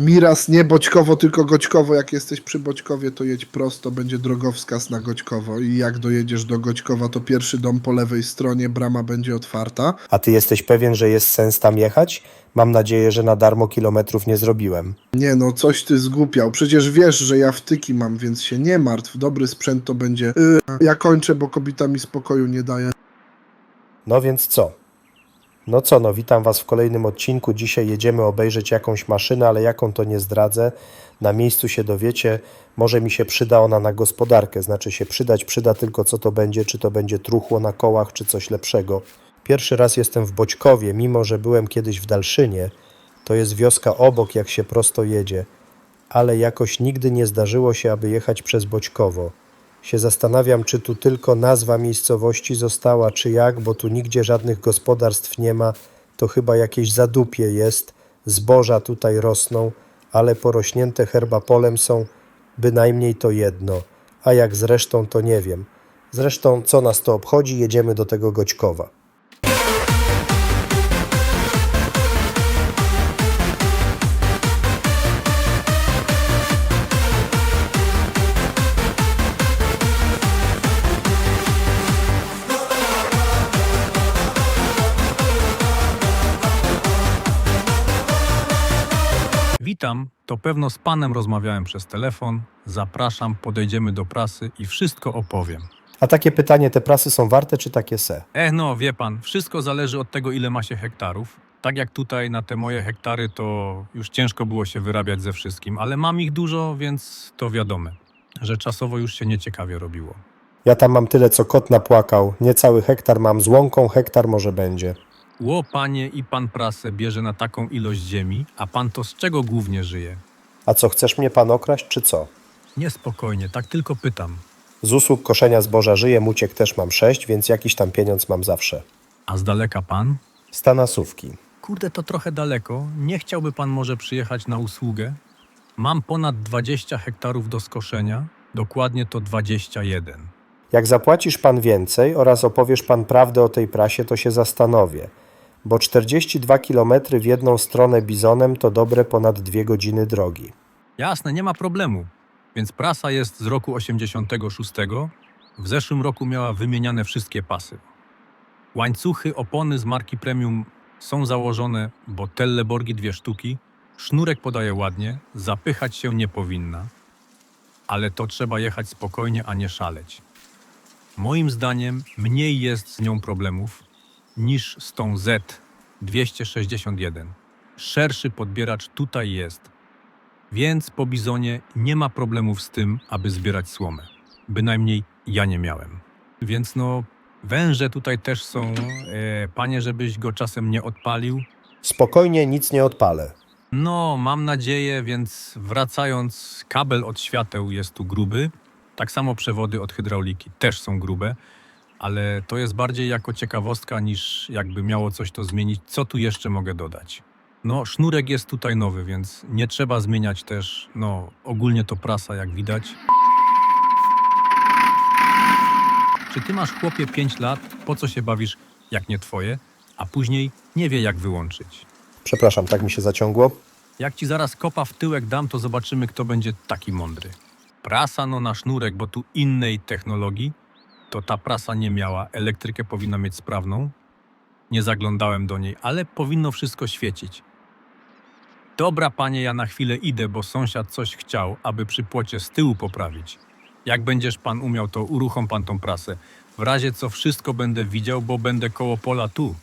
Miras nie Boćkowo, tylko Goćkowo. Jak jesteś przy Boćkowie, to jedź prosto, będzie drogowskaz na Goćkowo. I jak dojedziesz do Goćkowa, to pierwszy dom po lewej stronie, brama będzie otwarta. A ty jesteś pewien, że jest sens tam jechać? Mam nadzieję, że na darmo kilometrów nie zrobiłem. Nie no, coś ty zgłupiał. Przecież wiesz, że ja wtyki mam, więc się nie martw. Dobry sprzęt to będzie... Yy, ja kończę, bo kobieta mi spokoju nie daje. No więc co? No co, no witam Was w kolejnym odcinku. Dzisiaj jedziemy obejrzeć jakąś maszynę, ale jaką to nie zdradzę. Na miejscu się dowiecie. Może mi się przyda ona na gospodarkę. Znaczy się przydać, przyda tylko co to będzie, czy to będzie truchło na kołach, czy coś lepszego. Pierwszy raz jestem w Boćkowie, mimo że byłem kiedyś w Dalszynie. To jest wioska obok, jak się prosto jedzie. Ale jakoś nigdy nie zdarzyło się, aby jechać przez Boćkowo się zastanawiam, czy tu tylko nazwa miejscowości została, czy jak, bo tu nigdzie żadnych gospodarstw nie ma. To chyba jakieś zadupie jest. Zboża tutaj rosną, ale porośnięte herbapolem są bynajmniej to jedno. A jak zresztą, to nie wiem. Zresztą, co nas to obchodzi, jedziemy do tego Goćkowa. Witam, to pewno z panem rozmawiałem przez telefon. Zapraszam, podejdziemy do prasy i wszystko opowiem. A takie pytanie, te prasy są warte, czy takie se? E, no, wie pan, wszystko zależy od tego, ile ma się hektarów. Tak jak tutaj na te moje hektary, to już ciężko było się wyrabiać ze wszystkim, ale mam ich dużo, więc to wiadome, że czasowo już się nieciekawie robiło. Ja tam mam tyle, co kot napłakał. Niecały hektar mam z łąką, hektar może będzie. Ło, panie, i pan prasę bierze na taką ilość ziemi, a pan to z czego głównie żyje? A co, chcesz mnie pan okraść, czy co? Niespokojnie, tak tylko pytam. Z usług koszenia zboża żyję, muciek też mam sześć, więc jakiś tam pieniądz mam zawsze. A z daleka pan? Stanasówki. Kurde, to trochę daleko. Nie chciałby pan może przyjechać na usługę? Mam ponad 20 hektarów do skoszenia, dokładnie to 21. Jak zapłacisz pan więcej oraz opowiesz pan prawdę o tej prasie, to się zastanowię. Bo 42 km w jedną stronę bizonem to dobre ponad dwie godziny drogi. Jasne, nie ma problemu. Więc prasa jest z roku 86. W zeszłym roku miała wymieniane wszystkie pasy. Łańcuchy, opony z marki premium są założone, bo Telleborgi dwie sztuki. Sznurek podaje ładnie, zapychać się nie powinna. Ale to trzeba jechać spokojnie, a nie szaleć. Moim zdaniem mniej jest z nią problemów niż z tą Z 261. Szerszy podbieracz tutaj jest. Więc po bizonie nie ma problemów z tym, aby zbierać słomę. Bynajmniej ja nie miałem. Więc no, węże tutaj też są. E, panie, żebyś go czasem nie odpalił. Spokojnie, nic nie odpalę. No, mam nadzieję, więc wracając, kabel od świateł jest tu gruby. Tak samo przewody od hydrauliki też są grube, ale to jest bardziej jako ciekawostka niż jakby miało coś to zmienić. Co tu jeszcze mogę dodać? No, sznurek jest tutaj nowy, więc nie trzeba zmieniać też, no, ogólnie to prasa, jak widać. Czy ty masz chłopie 5 lat, po co się bawisz, jak nie twoje, a później nie wie, jak wyłączyć? Przepraszam, tak mi się zaciągło. Jak ci zaraz kopa w tyłek dam, to zobaczymy, kto będzie taki mądry. Prasa no na sznurek, bo tu innej technologii, to ta prasa nie miała. Elektrykę powinna mieć sprawną. Nie zaglądałem do niej, ale powinno wszystko świecić. Dobra, panie, ja na chwilę idę, bo sąsiad coś chciał, aby przy płocie z tyłu poprawić. Jak będziesz pan umiał, to uruchom pan tą prasę. W razie co wszystko będę widział, bo będę koło pola tu.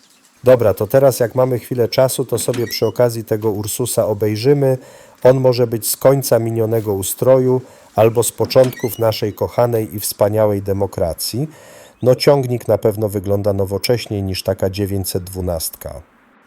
Dobra, to teraz jak mamy chwilę czasu, to sobie przy okazji tego Ursusa obejrzymy. On może być z końca minionego ustroju albo z początków naszej kochanej i wspaniałej demokracji. No ciągnik na pewno wygląda nowocześniej niż taka 912.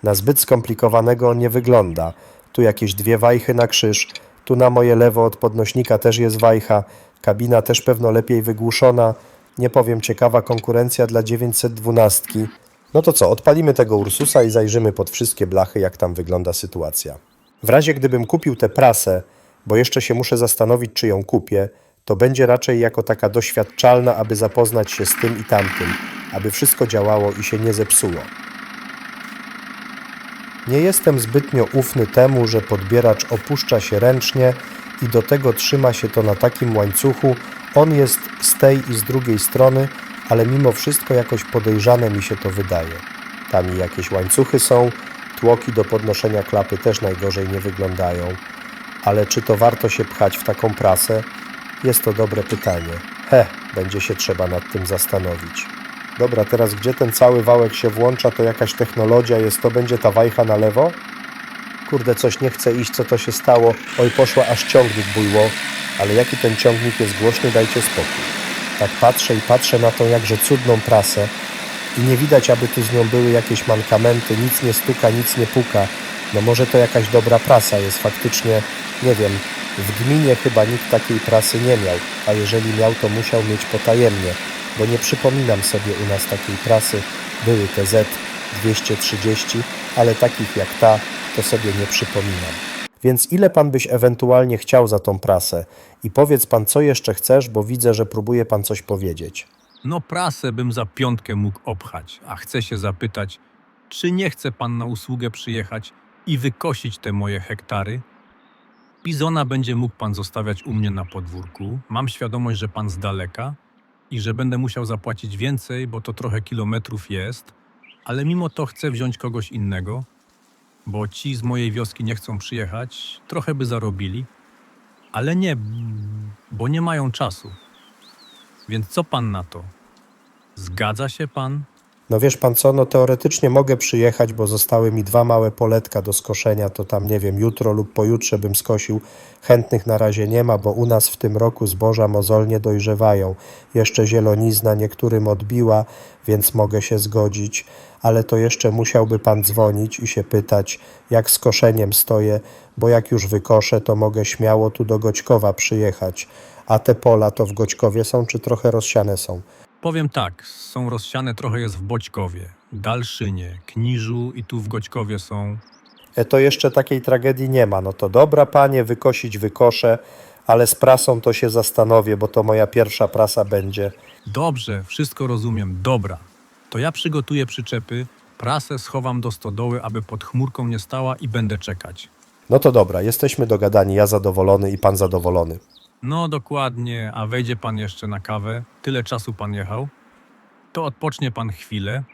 Na zbyt skomplikowanego nie wygląda. Tu jakieś dwie wajchy na krzyż, tu na moje lewo od podnośnika też jest wajcha, kabina też pewno lepiej wygłuszona. Nie powiem, ciekawa konkurencja dla 912. No to co, odpalimy tego Ursusa i zajrzymy pod wszystkie blachy, jak tam wygląda sytuacja. W razie gdybym kupił tę prasę, bo jeszcze się muszę zastanowić, czy ją kupię, to będzie raczej jako taka doświadczalna, aby zapoznać się z tym i tamtym, aby wszystko działało i się nie zepsuło. Nie jestem zbytnio ufny temu, że podbieracz opuszcza się ręcznie i do tego trzyma się to na takim łańcuchu. On jest z tej i z drugiej strony, ale mimo wszystko jakoś podejrzane mi się to wydaje. Tam i jakieś łańcuchy są, tłoki do podnoszenia klapy też najgorzej nie wyglądają. Ale czy to warto się pchać w taką prasę? Jest to dobre pytanie. He, będzie się trzeba nad tym zastanowić. Dobra, teraz gdzie ten cały wałek się włącza, to jakaś technologia jest, to będzie ta wajcha na lewo? Kurde, coś nie chce iść, co to się stało? Oj, poszła aż ciągnik bujło, ale jaki ten ciągnik jest głośny, dajcie spokój. Tak patrzę i patrzę na tą jakże cudną prasę i nie widać, aby tu z nią były jakieś mankamenty, nic nie stuka, nic nie puka. No może to jakaś dobra prasa jest, faktycznie, nie wiem, w gminie chyba nikt takiej prasy nie miał, a jeżeli miał, to musiał mieć potajemnie, bo nie przypominam sobie u nas takiej prasy. Były te Z230, ale takich jak ta, to sobie nie przypominam. Więc ile pan byś ewentualnie chciał za tą prasę? I powiedz pan, co jeszcze chcesz, bo widzę, że próbuje pan coś powiedzieć. No prasę bym za piątkę mógł obchać, a chcę się zapytać, czy nie chce pan na usługę przyjechać i wykosić te moje hektary? Bizona będzie mógł pan zostawiać u mnie na podwórku. Mam świadomość, że pan z daleka i że będę musiał zapłacić więcej, bo to trochę kilometrów jest, ale mimo to chcę wziąć kogoś innego, bo ci z mojej wioski nie chcą przyjechać, trochę by zarobili, ale nie, bo nie mają czasu. Więc co pan na to? Zgadza się pan? No wiesz pan co, no teoretycznie mogę przyjechać, bo zostały mi dwa małe poletka do skoszenia, to tam nie wiem, jutro lub pojutrze bym skosił. Chętnych na razie nie ma, bo u nas w tym roku zboża mozolnie dojrzewają. Jeszcze zielonizna niektórym odbiła, więc mogę się zgodzić, ale to jeszcze musiałby pan dzwonić i się pytać, jak z koszeniem stoję, bo jak już wykoszę, to mogę śmiało tu do Goćkowa przyjechać. A te pola to w Goćkowie są, czy trochę rozsiane są? Powiem tak, są rozsiane trochę jest w Boćkowie, Dalszynie, Kniżu i tu w Goćkowie są. E, to jeszcze takiej tragedii nie ma. No to dobra, panie, wykosić wykoszę, ale z prasą to się zastanowię, bo to moja pierwsza prasa będzie. Dobrze, wszystko rozumiem, dobra. To ja przygotuję przyczepy, prasę schowam do stodoły, aby pod chmurką nie stała i będę czekać. No to dobra, jesteśmy dogadani, ja zadowolony i pan zadowolony. No dokładnie, a wejdzie pan jeszcze na kawę, tyle czasu pan jechał, to odpocznie pan chwilę,